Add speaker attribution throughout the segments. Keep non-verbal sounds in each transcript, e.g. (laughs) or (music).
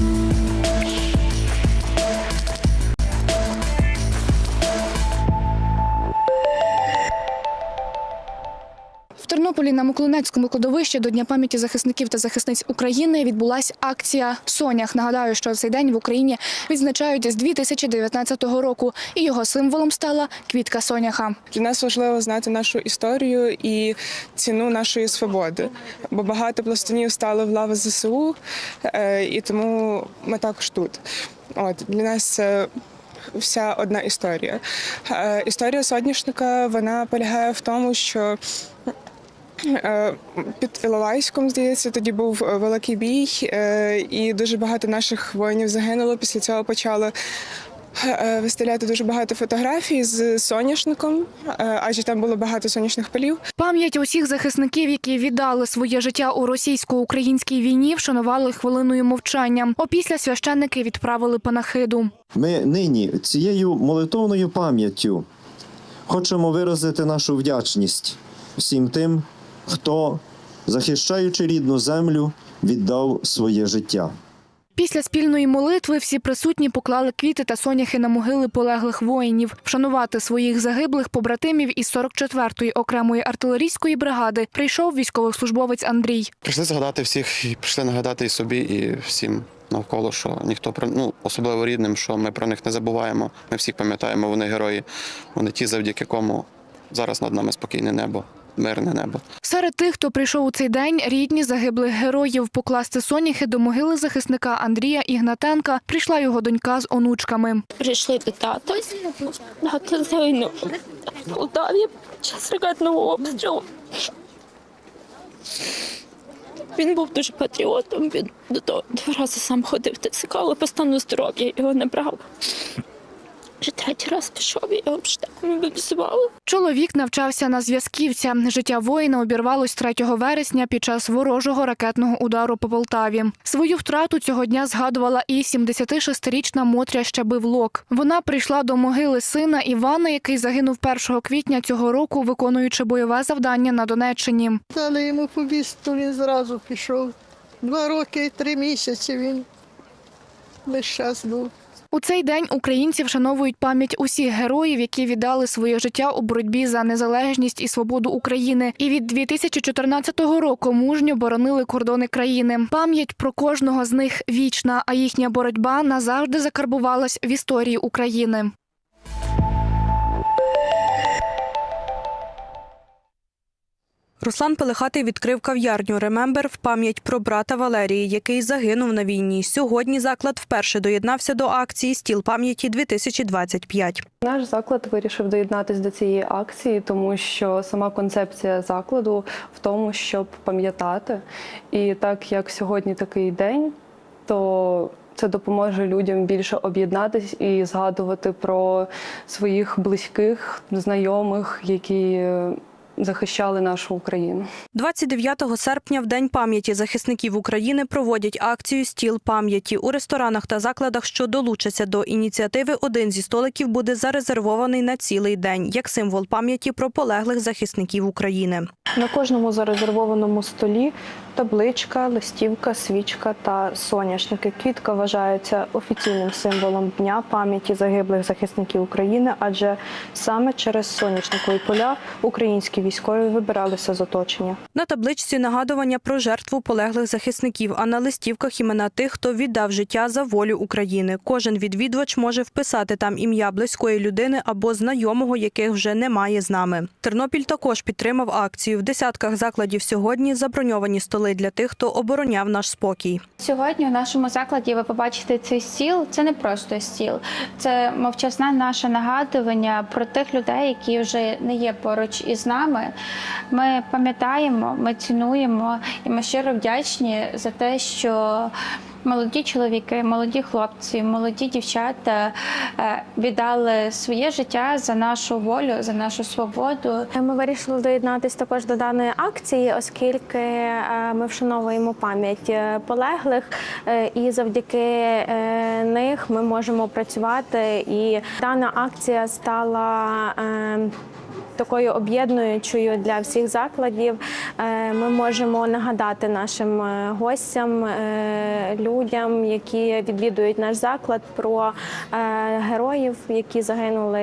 Speaker 1: В Тернополі на Миколинецькому кладовищі до Дня пам'яті захисників та захисниць України відбулася акція Сонях. Нагадаю, що цей день в Україні відзначають з 2019 року, і його символом стала квітка соняха.
Speaker 2: Для нас важливо знати нашу історію і ціну нашої свободи, бо багато пластунів стало в лави ЗСУ, е, і тому ми також тут. От для нас вся одна історія. Е, Історія соняшника вона полягає в тому, що Під Іловайськом, здається, тоді був е, великий бій, е, і дуже багато наших воїнів загинуло. Після цього почали е, виставляти дуже багато фотографій з соняшником, е, адже там було багато сонячних полів.
Speaker 1: Пам'ять усіх захисників, які віддали своє життя у російсько-українській війні, вшанували хвилиною мовчання. Опісля священники відправили панахиду.
Speaker 3: Ми нині цією молитовною пам'яттю хочемо виразити нашу вдячність всім тим, хто, захищаючи рідну землю, віддав своє життя.
Speaker 1: Після спільної молитви всі присутні поклали квіти та соняхи на могили полеглих воїнів. Вшанувати своїх загиблих побратимів із 44-ї окремої артилерійської бригади прийшов військовослужбовець Андрій.
Speaker 4: Прийшли згадати всіх, і прийшли нагадати і собі, і всім навколо, що ніхто про ну особливо рідним, що ми про них не забуваємо. Ми всіх пам'ятаємо, вони герої. Вони ті, завдяки кому зараз над нами спокійне небо, мирне небо.
Speaker 1: Серед тих, хто прийшов у цей день, рідні загиблих героїв покласти соняхи до могили захисника Андрія Ігнатенка прийшла його донька з онучками.
Speaker 5: прийшли до тата на загинув в Полтаві під час ракетного обстрілу. Він був дуже патріотом. Він до того два рази сам ходив в ТЦК, але по стану здоров'я його не брав. Вже третій раз пішов, і його штабом виписували.
Speaker 1: Чоловік навчався на зв'язківця. Життя воїна обірвалось 3 вересня під час ворожого ракетного удару по Полтаві. Свою втрату цього дня згадувала і 76-річна Мотря Щабивлок. Вона прийшла до могили сина Івана, який загинув 1 квітня цього року, виконуючи бойове завдання на Донеччині.
Speaker 6: Дали йому повістку, він зразу пішов. Два роки і три місяці він весь час був.
Speaker 1: У цей день українці вшановують пам'ять усіх героїв, які віддали своє життя у боротьбі за незалежність і свободу України, і від 2014 року мужньо боронили кордони країни. Пам'ять про кожного з них вічна, а їхня боротьба назавжди закарбувалась в історії України.
Speaker 7: Руслан Пелехатий відкрив кав'ярню Ремембер в пам'ять про брата Валерії, який загинув на війні. Сьогодні заклад вперше доєднався до акції Стіл пам'яті 2025
Speaker 8: Наш заклад вирішив доєднатися до цієї акції, тому що сама концепція закладу в тому, щоб пам'ятати. І так як сьогодні такий день, то це допоможе людям більше об'єднатись і згадувати про своїх близьких, знайомих, які захищали нашу Україну.
Speaker 7: 29 серпня, в День пам'яті захисників України, проводять акцію Стіл пам'яті у ресторанах та закладах, що долучаться до ініціативи. Один зі столиків буде зарезервований на цілий день як символ пам'яті про полеглих захисників України.
Speaker 8: На кожному зарезервованому столі табличка, листівка, свічка та соняшники. Квітка вважається офіційним символом Дня пам'яті загиблих захисників України, адже саме через соняшникові поля українські військові вибиралися з оточення.
Speaker 7: На табличці нагадування про жертву полеглих захисників, а на листівках імена тих, хто віддав життя за волю України. Кожен відвідувач може вписати там ім'я близької людини або знайомого, яких вже немає з нами. Тернопіль також підтримав акцію. В десятках закладів сьогодні заброньовані столи для тих, хто обороняв наш спокій.
Speaker 9: Сьогодні в нашому закладі ви побачите цей стіл. Це не просто стіл, це мовчазне наше нагадування про тих людей, які вже не є поруч із нами. Ми пам'ятаємо, ми цінуємо і ми щиро вдячні за те, що. Молоді чоловіки, молоді хлопці, молоді дівчата е, віддали своє життя за нашу волю, за нашу свободу.
Speaker 5: Ми вирішили доєднатися також до даної акції, оскільки е, ми вшановуємо пам'ять е, полеглих, і завдяки них ми можемо працювати. І дана акція стала.
Speaker 10: Такою об'єднуючою для всіх закладів. Е, Ми можемо нагадати нашим е, гостям, е, людям, які відвідують наш заклад, про героїв, які загинули,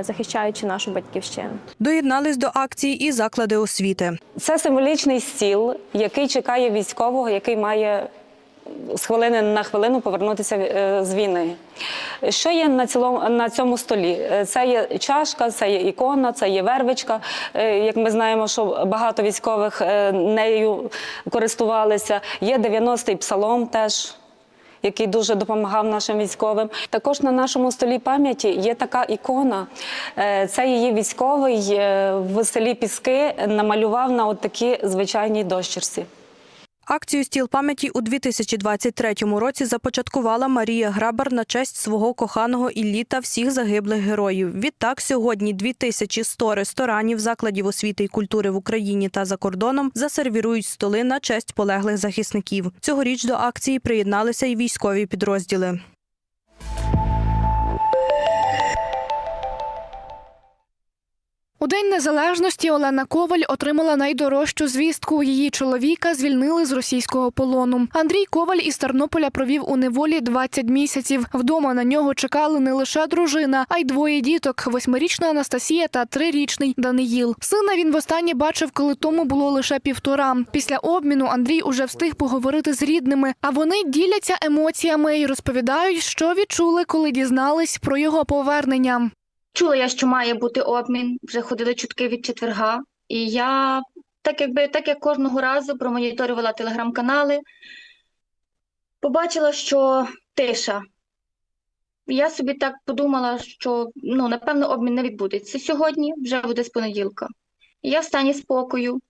Speaker 10: захищаючи нашу батьківщину.
Speaker 7: Доєднались до акції і заклади освіти.
Speaker 11: Це символічний стіл, який чекає військового, який має з хвилини на хвилину повернутися е, з війни. Що є на цілому на цьому столі? Е, Це є чашка, це є ікона, це є вервичка. Е, Як ми знаємо, що багато військових нею користувалися. Є 90-й псалом теж. Який дуже допомагав нашим військовим. Також на нашому столі пам'яті є така ікона. Це її військовий в селі Піски намалював на от такій звичайній дощірці.
Speaker 7: Акцію Стіл пам'яті у 2023 році започаткувала Марія Грабар на честь свого коханого Іллі та всіх загиблих героїв. Відтак, сьогодні 2100 ресторанів, закладів освіти і культури в Україні та за кордоном засервірують столи на честь полеглих захисників. Цьогоріч до акції приєдналися й військові підрозділи.
Speaker 1: У День Незалежності Олена Коваль отримала найдорожчу звістку. Її чоловіка звільнили з російського полону. Андрій Коваль із Тернополя провів у неволі 20 місяців. Вдома на нього чекали не лише дружина, а й двоє діток: восьмирічна Анастасія та трирічний Даниїл. Сина він востаннє бачив, коли тому було лише півтора. Після обміну Андрій уже встиг поговорити з рідними, а вони діляться емоціями і розповідають, що відчули, коли дізнались про його повернення.
Speaker 9: Чула я, що має бути обмін, вже ходили чутки від четверга. І я, так якби, так як кожного разу промоніторювала телеграм-канали, побачила, що тиша. Я собі так подумала, що ну, напевно, обмін не відбудеться сьогодні, вже буде з понеділка. Я в стані спокою,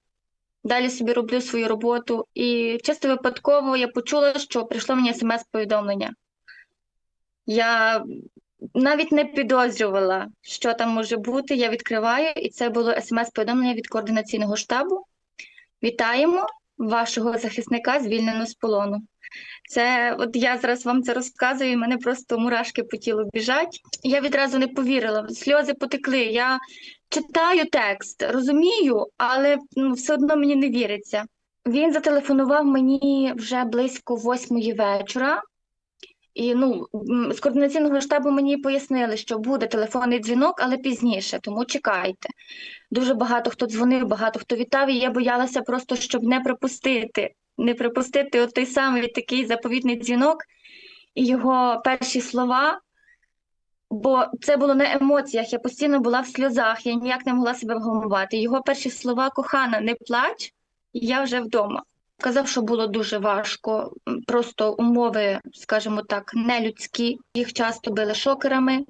Speaker 9: далі собі роблю свою роботу. І чисто випадково я почула, що прийшло мені смс-повідомлення. Я навіть не підозрювала, що там може бути. Я відкриваю, і це було смс-повідомлення від координаційного штабу. Вітаємо вашого захисника, звільнено з полону. Це от я зараз вам це розказую, і мене просто мурашки по тілу біжать. Я відразу не повірила, сльози потекли. Я читаю текст, розумію, але ну, все одно мені не віриться. Він зателефонував мені вже близько восьмої вечора. І ну, з координаційного штабу мені пояснили, що буде телефонний дзвінок, але пізніше, тому чекайте. Дуже багато хто дзвонив, багато хто вітав, і я боялася просто, щоб не пропустити, не пропустити от той самий такий заповітний дзвінок і його перші слова. Бо це було на емоціях, я постійно була в сльозах, я ніяк не могла себе вгамувати. Його перші слова кохана, не плач, і я вже вдома. Казав, що було дуже важко, просто умови, скажімо так, нелюдські. Їх часто били шокерами,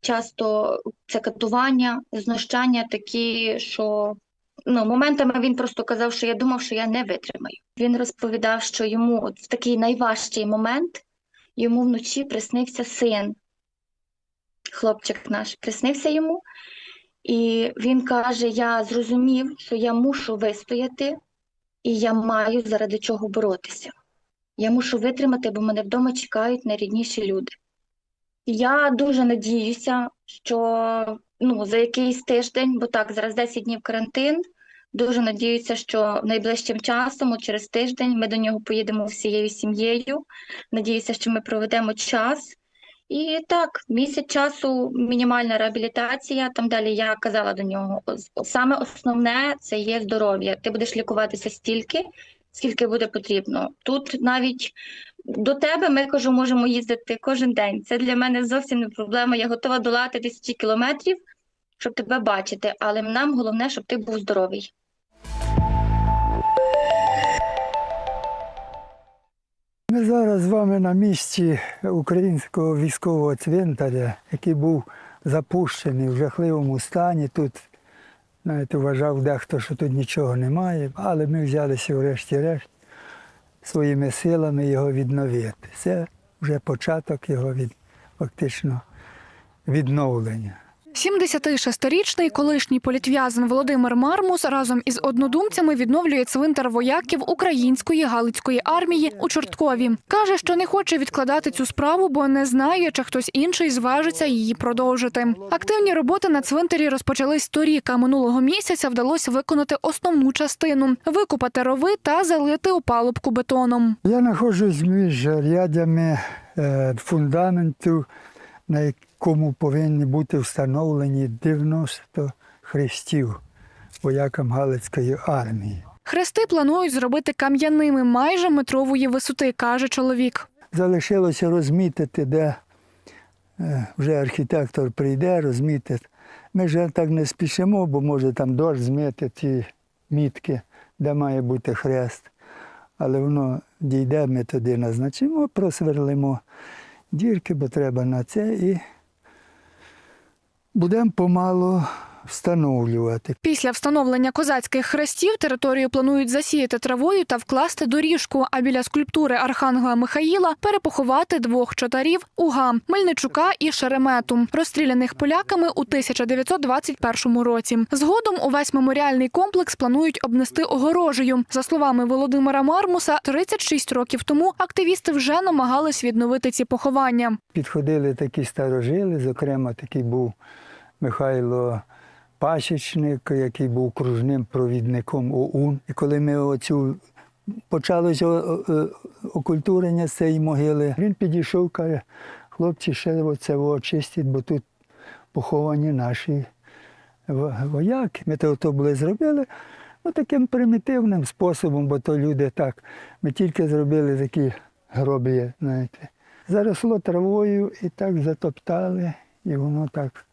Speaker 9: часто це катування, знущання такі, що ну, моментами він просто казав, що я думав, що я не витримаю. Він розповідав, що йому от в такий найважчий момент йому вночі приснився син. Хлопчик наш приснився йому, і він каже: Я зрозумів, що я мушу вистояти. І я маю заради чого боротися. Я мушу витримати, бо мене вдома чекають найрідніші люди. Я дуже надіюся, що ну, за якийсь тиждень, бо так, зараз 10 днів карантин, дуже надіюся, що найближчим часом, через тиждень, ми до нього поїдемо всією сім'єю. Надіюся, що ми проведемо час. І так, місяць часу мінімальна реабілітація. Там далі я казала до нього, саме основне це є здоров'я. Ти будеш лікуватися стільки, скільки буде потрібно. Тут навіть до тебе ми кажу, можемо їздити кожен день. Це для мене зовсім не проблема. Я готова долати тисячі кілометрів, щоб тебе бачити. Але нам головне, щоб ти був здоровий.
Speaker 12: Ми зараз з вами на місці українського військового цвинтаря, який був запущений в жахливому стані. Тут навіть вважав дехто, що тут нічого немає, але ми взялися врешті-решт своїми силами його відновити. Це вже початок його від, фактично відновлення.
Speaker 1: 76-річний колишній політв'язан Володимир Мармус разом із однодумцями відновлює цвинтар вояків української галицької армії у Чорткові. Каже, що не хоче відкладати цю справу, бо не знає, чи хтось інший зважиться її продовжити. Активні роботи на цвинтарі розпочались торік, а минулого місяця вдалося виконати основну частину викопати рови та залити опалубку бетоном.
Speaker 12: Я знаходжусь між рядами е, фундаменту, на якому повинні бути встановлені 90 хрестів воякам Галицької армії.
Speaker 1: Хрести планують зробити кам'яними майже метрової висоти, каже чоловік.
Speaker 12: Залишилося розмітити, де е, вже архітектор прийде, розмітить. Ми ж так не спішимо, бо може там дощ змити ті мітки, де має бути хрест. Але воно дійде, ми туди назначимо, просверлимо дірки, бо треба на це і будемо помалу встановлювати.
Speaker 1: Після встановлення козацьких хрестів територію планують засіяти травою та вкласти доріжку, а біля скульптури архангела Михаїла перепоховати двох чотарів Уга Мельничука і Шеремету, розстріляних поляками у 1921 році. Згодом увесь меморіальний комплекс планують обнести огорожею. За словами Володимира Мармуса, 36 років тому активісти вже намагались відновити ці поховання.
Speaker 12: Підходили такі старожили, зокрема, такий був Михайло Пасічник, який був кружним провідником ОУН. І коли ми оцю почалося о- о- окультурення з цієї могили, він підійшов, каже, хлопці, ще оце очистять, бо тут поховані наші вояки. Ми то, то були зробили ну, таким примітивним способом, бо то люди так. Ми тільки зробили такі гроблі, знаєте. Заросло травою і так затоптали, і воно так.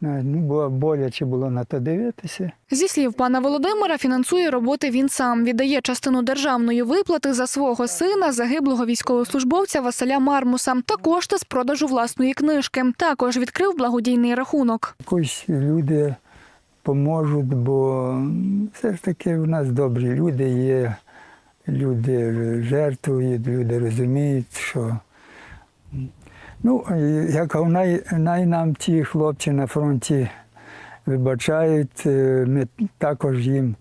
Speaker 12: Ну, бо боляче було на то дивитися.
Speaker 1: Зі слів пана Володимира, фінансує роботи він сам. Віддає частину державної виплати за свого сина, загиблого військовослужбовця Василя Мармуса, та кошти з продажу власної книжки. Також відкрив благодійний рахунок.
Speaker 12: Якось люди поможуть, бо все ж таки в нас добрі люди є, люди жертвують, люди розуміють, що. Ну, як най, най нам ті хлопці на фронті вибачають, е, ми також їм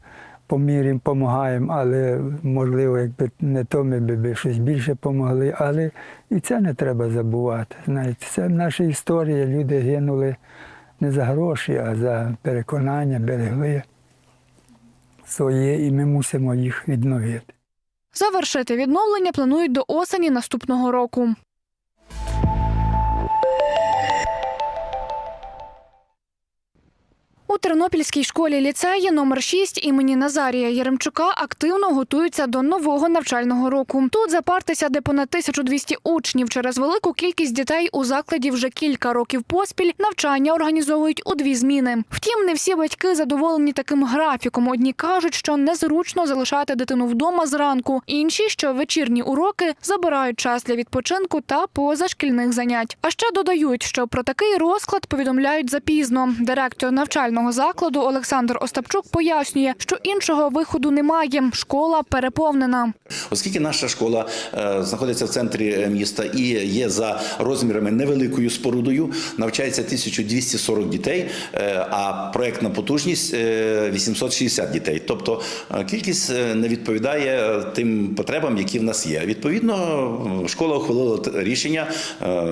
Speaker 12: по мірі допомагаємо, але можливо, якби не то ми б щось більше допомогли. Але і це не треба забувати. Знаєте, це наша історія. Люди гинули не за гроші, а за переконання, берегли своє, і ми мусимо їх відновити.
Speaker 1: Завершити відновлення планують до осені наступного року. У Тернопільській школі ліцеї номер 6 імені Назарія Єремчука активно готуються до нового навчального року. Тут за парти сяде понад 1200 учнів. Через велику кількість дітей у закладі вже кілька років поспіль навчання організовують у дві зміни. Втім, не всі батьки задоволені таким графіком. Одні кажуть, що незручно залишати дитину вдома зранку. Інші, що вечірні уроки забирають час для відпочинку та позашкільних занять. А ще додають, що про такий розклад повідомляють запізно. Директор навчального закладу Олександр Остапчук пояснює, що іншого виходу немає. Школа переповнена.
Speaker 13: Оскільки наша школа е, знаходиться в центрі е, міста і є за розмірами невеликою спорудою, навчається 1240 дітей, е, а проектна потужність е, 860 дітей. Тобто кількість не відповідає тим потребам, які в нас є. Відповідно, школа ухвалила рішення,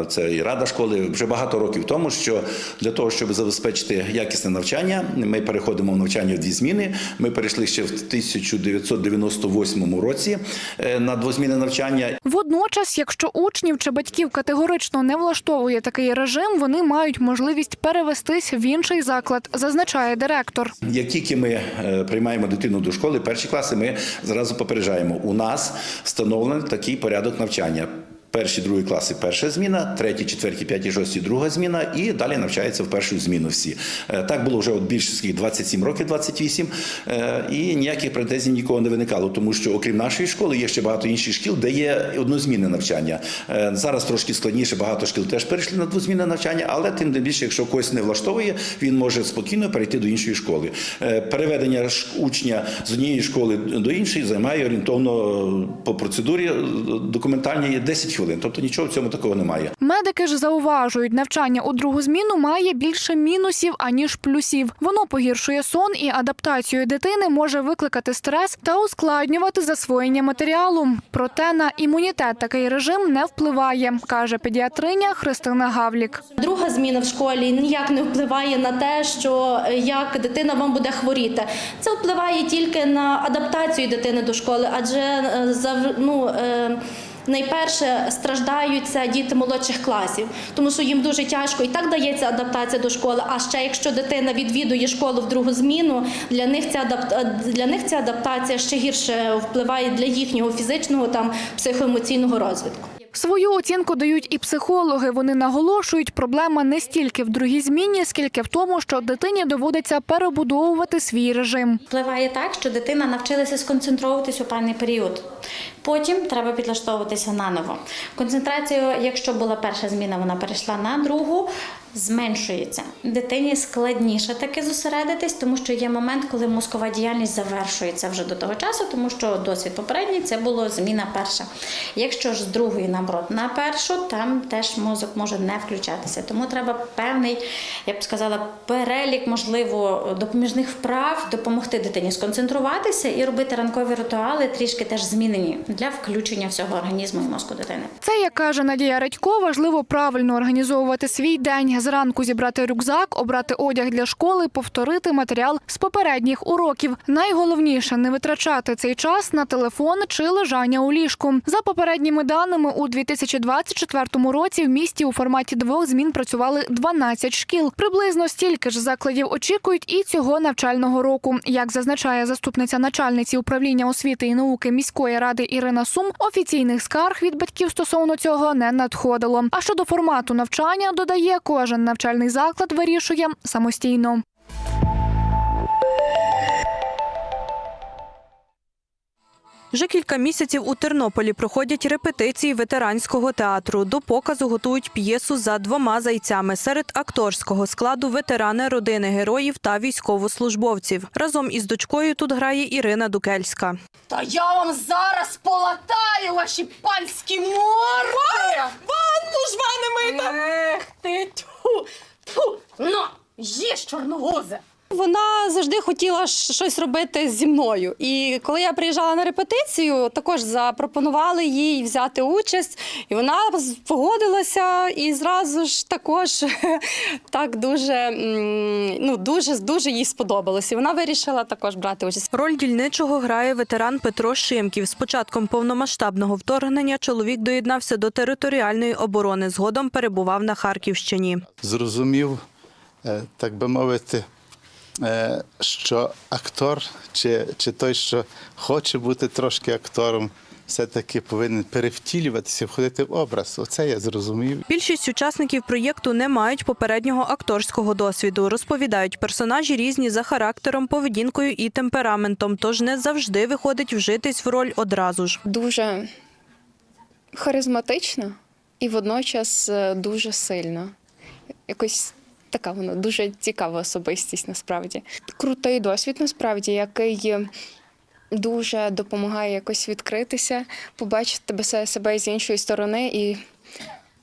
Speaker 13: це і рада школи вже багато років тому, що для того, щоб забезпечити якісне навчання, ми переходимо в навчання в дві зміни. Ми перейшли ще в 1998 році е, на двозмінне навчання.
Speaker 1: Водночас, якщо учнів чи батьків категорично не влаштовує такий режим, вони мають можливість перевестись в інший заклад, зазначає директор.
Speaker 13: Як тільки ми е, приймаємо дитину до школи, перші класи ми зразу попереджаємо. У нас встановлений такий порядок навчання. Перші, другі класи перша зміна, треті, четверті, п'яті, шості друга зміна, і далі навчаються в першу зміну всі. Е, Так було вже от більше скільки, 27 років, 28, е, і ніяких претензій нікого не виникало, тому що окрім нашої школи є ще багато інших шкіл, де є однозмінне навчання. Е, Зараз трошки складніше, багато шкіл теж перейшли на двозмінне навчання, але тим не більше, якщо когось не влаштовує, він може спокійно перейти до іншої школи. Переведення учня з однієї школи до іншої займає орієнтовно по процедурі документальній 10 хвилин. Хвилин. Тобто нічого в цьому такого немає.
Speaker 1: Медики ж зауважують, навчання у другу зміну має більше мінусів аніж плюсів. Воно погіршує сон і адаптацію дитини може викликати стрес та ускладнювати засвоєння матеріалу. Проте на імунітет такий режим не впливає, каже педіатриня Христина Гавлік.
Speaker 14: Друга зміна в школі ніяк не впливає на те, що е, як дитина вам буде хворіти. Це впливає тільки на адаптацію дитини до школи, адже е, ну, е, найперше страждають це діти молодших класів, тому що їм дуже тяжко і так дається адаптація до школи. А ще якщо дитина відвідує школу в другу зміну, для них ця адап- для них ця адаптація ще гірше впливає для їхнього фізичного там психоемоційного розвитку.
Speaker 1: Свою оцінку дають і психологи. Вони наголошують, проблема не стільки в другій зміні, скільки в тому, що дитині доводиться перебудовувати свій режим.
Speaker 15: Впливає так, що дитина навчилася сконцентруватись у певний період. Потім треба підлаштовуватися наново. Концентрація, якщо була перша зміна, вона перейшла на другу, зменшується. Дитині складніше таки зосередитись, тому що є момент, коли мозкова діяльність завершується вже до того часу, тому що досвід попередній це було зміна перша. Якщо ж з другої наоборот на першу, там теж мозок може не включатися. Тому треба певний, я б сказала, перелік, можливо, допоміжних вправ допомогти дитині сконцентруватися і робити ранкові ритуали трішки теж змінені для включення всього організму і мозку дитини.
Speaker 1: Це, як каже Надія Радько, важливо правильно організовувати свій день. Зранку зібрати рюкзак, обрати одяг для школи, повторити матеріал з попередніх уроків. Найголовніше не витрачати цей час на телефон чи лежання у ліжку. За попередніми даними, у 2024 році в місті у форматі двох змін працювали 12 шкіл. Приблизно стільки ж закладів очікують і цього навчального року. Як зазначає заступниця начальниці управління освіти і науки міської ради Ірина Сум, офіційних скарг від батьків стосовно цього не надходило. А щодо формату навчання, додає, кожен навчальний заклад вирішує самостійно.
Speaker 7: Вже кілька місяців у Тернополі проходять репетиції ветеранського театру. До показу готують п'єсу за двома зайцями. Серед акторського складу ветерани родини героїв та військовослужбовців. Разом із дочкою тут грає Ірина Дукельська.
Speaker 5: Та я вам зараз полатаю ваші панські морди! Ванну ж мене мита! Ех ти їж чорновозе!
Speaker 14: Вона завжди хотіла щось робити зі мною. І коли я приїжджала на репетицію, також запропонували їй взяти участь, і вона погодилася і зразу ж також (laughs) так дуже, ну, дуже, дуже їй сподобалось. І вона вирішила також брати участь.
Speaker 7: Роль дільничого грає ветеран Петро Шимків. З початком повномасштабного вторгнення чоловік доєднався до територіальної оборони. Згодом перебував на Харківщині.
Speaker 16: зрозумів, так би мовити, е, що актор чи, чи той, що хоче бути трошки актором, все-таки повинен перевтілюватися, входити в образ. Оце я зрозумів.
Speaker 7: Більшість учасників проєкту не мають попереднього акторського досвіду. Розповідають, персонажі різні за характером, поведінкою і темпераментом, тож не завжди виходить вжитись в роль одразу ж.
Speaker 8: Дуже харизматична і водночас е, дуже сильна. Якось така вона дуже цікава особистість насправді. Крутий досвід, насправді, який дуже допомагає якось відкритися, побачити себе з іншої сторони і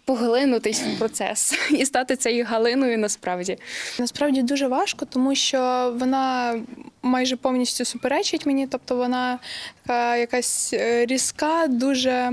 Speaker 8: поглинутись в процес і стати цією галиною насправді.
Speaker 2: Насправді дуже важко, тому що вона майже повністю суперечить мені, тобто вона така якась е, різка, дуже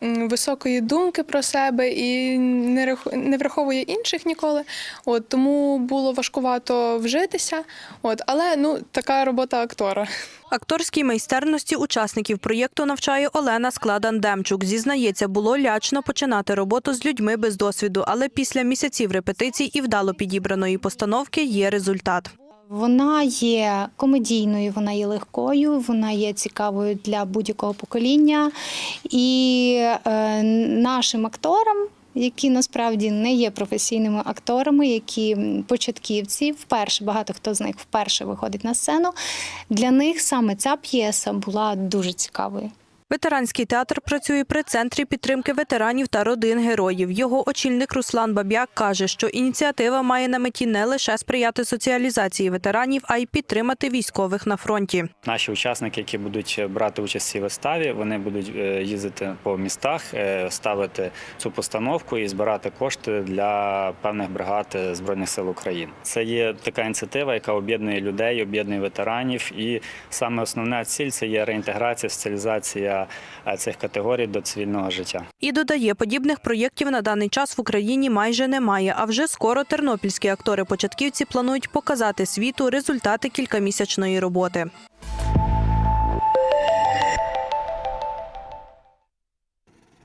Speaker 2: високої думки про себе і не рах- не враховує інших ніколи. От тому було важкувато вжитися. От, але ну така робота актора.
Speaker 7: Акторській майстерності учасників проєкту навчає Олена Складан-Демчук. Зізнається, було лячно починати роботу з людьми без досвіду, але після місяців репетицій і вдало підібраної постановки є результат.
Speaker 15: Вона є комедійною, вона є легкою, вона є цікавою для будь-якого покоління. І е, нашим акторам, які насправді не є професійними акторами, які початківці, вперше багато хто з них вперше виходить на сцену. Для них саме ця п'єса була дуже цікавою.
Speaker 7: Ветеранський театр працює при центрі підтримки ветеранів та родин героїв. Його очільник Руслан Баб'як каже, що ініціатива має на меті не лише сприяти соціалізації ветеранів, а й підтримати військових на фронті.
Speaker 17: Наші учасники, які будуть брати участь у цій виставі, вони будуть е, їздити по містах, е, ставити цю постановку і збирати кошти для певних бригад збройних сил України. Це є така ініціатива, яка об'єднує людей, об'єднує ветеранів. І саме основна ціль це є реінтеграція, соціалізація е, цих категорій до цивільного життя.
Speaker 7: І додає, подібних проєктів на даний час в Україні майже немає. А вже скоро тернопільські актори-початківці планують показати світу результати кількамісячної роботи.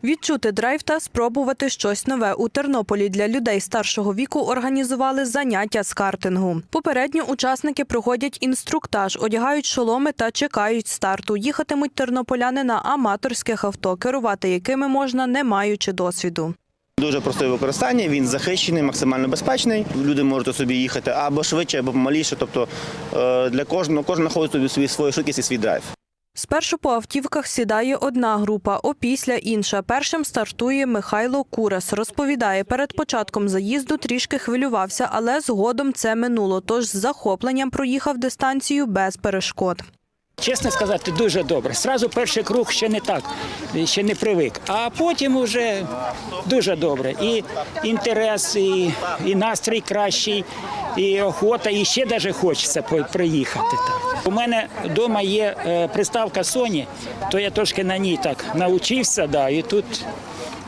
Speaker 7: Відчути драйв та спробувати щось нове у Тернополі для людей старшого віку організували заняття з картингу. Попередньо учасники проходять інструктаж, одягають шоломи та чекають старту. Їхатимуть тернополяни на аматорських авто, керувати якими можна, не маючи досвіду.
Speaker 18: Дуже простий в використанні, він захищений, максимально безпечний. Люди можуть собі їхати або швидше, або помаліше. Тобто е, для кожного кожен знаходить собі свій- свою швидкість і свій драйв.
Speaker 7: Спершу по автівках сідає одна група, опісля інша. Першим стартує Михайло Курас. Розповідає, перед початком заїзду трішки хвилювався, але згодом це минуло. Тож з захопленням проїхав дистанцію без перешкод.
Speaker 19: Чесно сказати, дуже добре. Сразу перший круг ще не так, ще не привик. А потім вже дуже добре. І інтерес, і, і настрій кращий, і охота, і ще навіть хочеться приїхати. Так. У мене вдома є е, приставка Sony, то я трошки на ній так навчився, да, і тут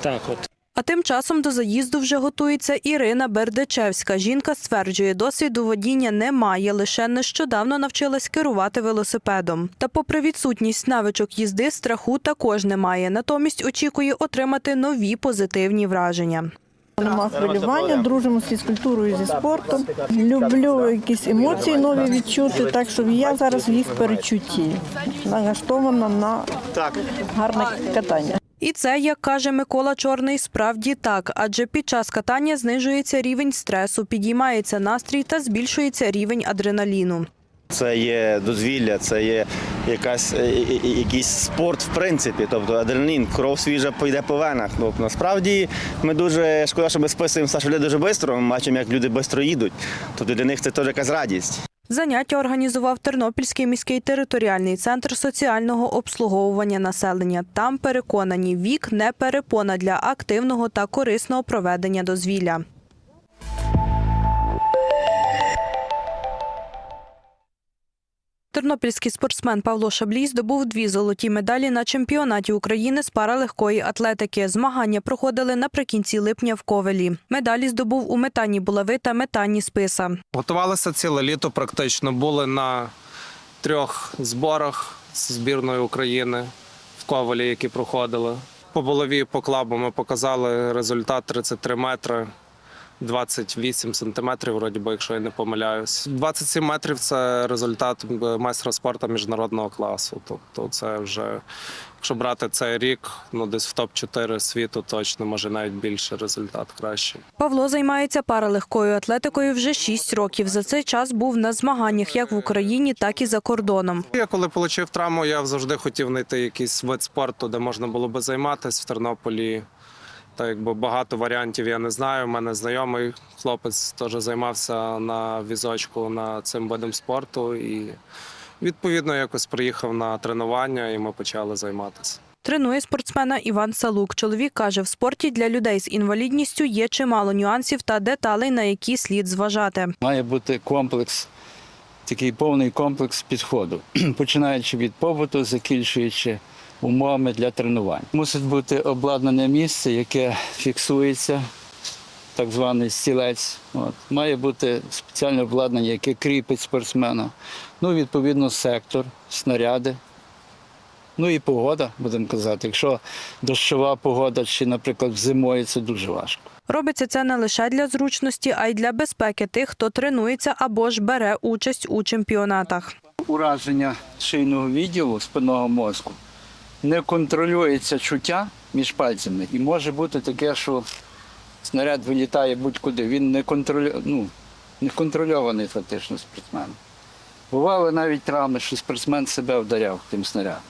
Speaker 19: так от.
Speaker 7: А тим часом до заїзду вже готується Ірина Бердичевська. Жінка стверджує, досвіду водіння немає, лише нещодавно навчилась керувати велосипедом. Та попри відсутність навичок їзди, страху також немає. Натомість очікує отримати нові позитивні враження.
Speaker 6: Нема хвилювання, дружимо з фізкультурою, зі спортом. Люблю якісь емоції нові відчути, так що я зараз в їх перечутті. Налаштована на гарне катання.
Speaker 7: І це, як каже Микола Чорний, справді так, адже під час катання знижується рівень стресу, підіймається настрій та збільшується рівень адреналіну.
Speaker 18: Це є дозвілля, це є якась, е, е, е, якийсь спорт в принципі. Тобто адреналін, кров свіжа пойде по венах. Ну, насправді ми дуже шкода, що ми списуємо Сашу дуже швидко. Ми бачимо, як люди швидко їдуть. Тобто для них це теж якась радість.
Speaker 7: Заняття організував Тернопільський міський територіальний центр соціального обслуговування населення. Там переконані, вік не перепона для активного та корисного проведення дозвілля. Тернопільський спортсмен Павло Шаблій здобув дві золоті медалі на чемпіонаті України з паралегкої атлетики. Змагання проходили наприкінці липня в Ковелі. Медалі здобув у метанні булави та метанні списа.
Speaker 20: Готувалися ціле літо, практично були на трьох зборах з збірної України в Ковалі, які проходили. По булаві по клабу ми показали результат 33 метри. 28 сантиметрів, вроді би, якщо я не помиляюсь. 27 метрів це результат е, майстра спорту міжнародного класу. Тобто, це вже, якщо брати цей рік, ну десь в топ-4 світу точно, може навіть більше результат кращий.
Speaker 7: Павло займається паралегкою атлетикою вже 6 років. За цей час був на змаганнях як в Україні, так і за кордоном.
Speaker 20: Я коли отримав травму, я завжди хотів знайти якийсь вид спорту, де можна було би займатися в Тернополі. Та якби багато варіантів я не знаю. У мене знайомий хлопець теж займався на візочку на цим видом спорту. І відповідно якось приїхав на тренування, і ми почали займатися.
Speaker 7: Тренує спортсмена Іван Салук. Чоловік каже, в спорті для людей з інвалідністю є чимало нюансів та деталей, на які слід зважати.
Speaker 21: Має бути комплекс, такий повний комплекс підходу, (clears throat) починаючи від побуту, закінчуючи умовами для тренувань. Мусить бути обладнане місце, яке фіксується, так званий стілець. От. Має бути спеціальне обладнання, яке кріпить спортсмена. Ну, відповідно, сектор, снаряди. Ну і погода, будемо казати. Якщо дощова погода чи, наприклад, зимою, це дуже важко.
Speaker 7: Робиться це не лише для зручності, а й для безпеки тих, хто тренується або ж бере участь у чемпіонатах.
Speaker 21: Ураження шийного відділу спинного мозку не контролюється чуття між пальцями. І може бути таке, що снаряд вилітає будь-куди. Він не, контролю... ну, не контрольований фактично спортсменом. Бували навіть травми, що спортсмен себе вдаряв тим снарядом.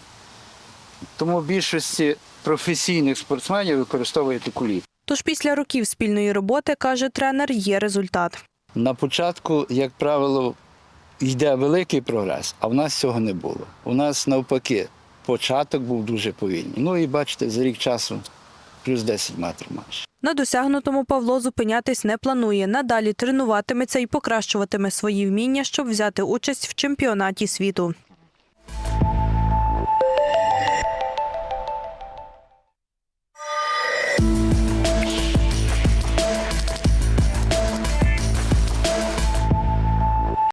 Speaker 21: Тому в більшості професійних спортсменів використовують кулі.
Speaker 7: Тож після років спільної роботи, каже тренер, є результат.
Speaker 21: На початку, як правило, йде великий прогрес, а в нас цього не було. У нас навпаки, початок був дуже повільний. Ну і бачите, за рік часу плюс 10 метрів майже.
Speaker 7: На досягнутому Павло зупинятись не планує. Надалі тренуватиметься і покращуватиме свої вміння, щоб взяти участь в чемпіонаті світу.